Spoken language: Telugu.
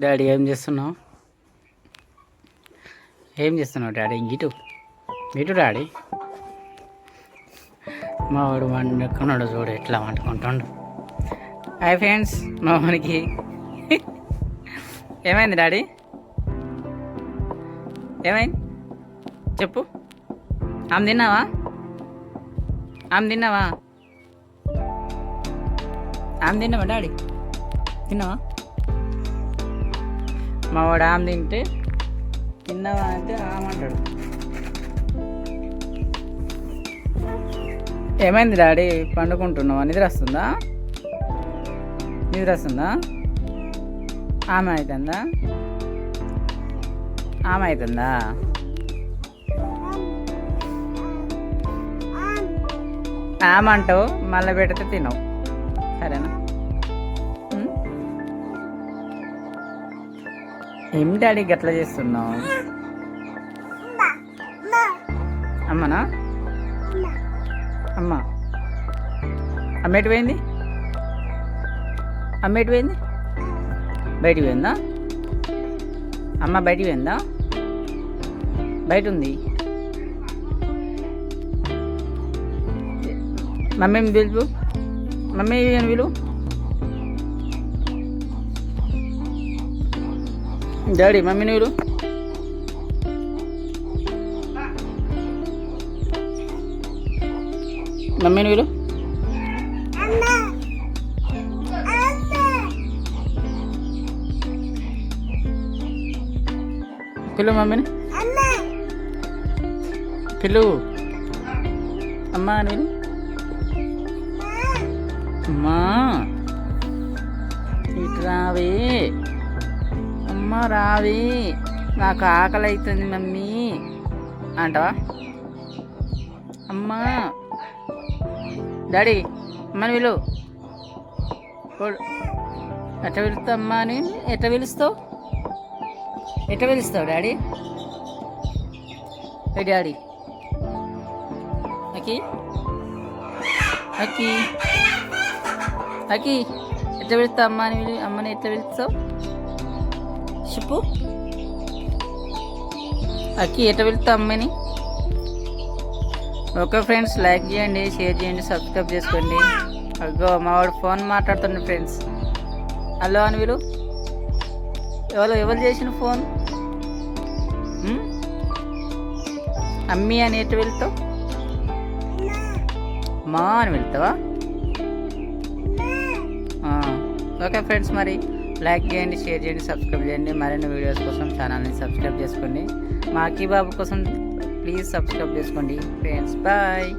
డాడీ ఏం చేస్తున్నావు? ఏం చేస్తున్నావు డాడీ? ఇటు. ఇటు డాడీ. మా వాడు వండుకున్నాడు చూడు ఎట్లా వండుకుంటాడు హాయ్ ఫ్రెండ్స్ మా వానికి. ఏమైంది డాడీ? ఏమైంది? చెప్పు. ఆమె తిన్నావా? ఆమె తిన్నావా? ఆమె తిన్నావా డాడీ? తిన్నావా? మా వాడు ఆమె తింటే తిన్నావా అంటే ఆమంటాడు ఏమైంది డాడీ? పండుకుంటున్నావా? నిద్ర వస్తుందా? నిద్ర వస్తుందా? ఆమె అవుతుందా ఆమె అవుతుందా ఆమంటావు మళ్ళీ పెడితే తినవు. సరేనా? ఏం డాడీ గట్లా చేస్తున్నావు? అమ్మనా? అమ్మ. అమ్మ. ఎటు పోయింది? అమ్మ ఎటు పోయింది? బయటికి పోయిందా? అమ్మ బయటికి పోయిందా? బయట ఉంది. మమ్మీ పిలుపు మమ్మీ అని డాడీ మమ్మీ నీరు మమ్మీ నీరు పిల్లు మమ్మీని పిల్లు అమ్మా నేను పిలువు అమ్మా ఇటు అమ్మ రావి. నాకు ఆకలి అవుతుంది మమ్మీ. అంటావా? అమ్మా. డాడీ అమ్మని పిలువు. ఎట్ట పిలుస్తావు అమ్మా అని ఎట్ట పిలుస్తావు? ఎట్ట పిలుస్తావు డాడీ? ఏ డాడీ? అకి అకి అకి ఎట్ట పిలుస్తావు అమ్మ అని అమ్మని ఎట్లా పిలుస్తావు? చెప్పు. అక్కి ఎట్లా పిలుస్తావు అమ్మని? ఓకే ఫ్రెండ్స్ లైక్ చేయండి షేర్ చేయండి సబ్స్క్రైబ్ చేసుకోండి. అగ్గో మా వాడు ఫోన్ మాట్లాడుతుండే ఫ్రెండ్స్. హలో అని వీళ్ళు ఎవరు ఎవరు చేసిన ఫోన్? అమ్మి అని ఎట్టు వెళ్తావు? మా అని వెళ్తావా? ఓకే ఫ్రెండ్స్ మరి. లైక్ చేయండి షేర్ చేయండి సబ్స్క్రైబ్ చేయండి. మరిన్ని వీడియోస్ కోసం ఛానల్ని సబ్స్క్రైబ్ చేసుకోండి. మా అక్కీ బాబు కోసం ప్లీజ్ సబ్స్క్రైబ్ చేసుకోండి ఫ్రెండ్స్. బాయ్.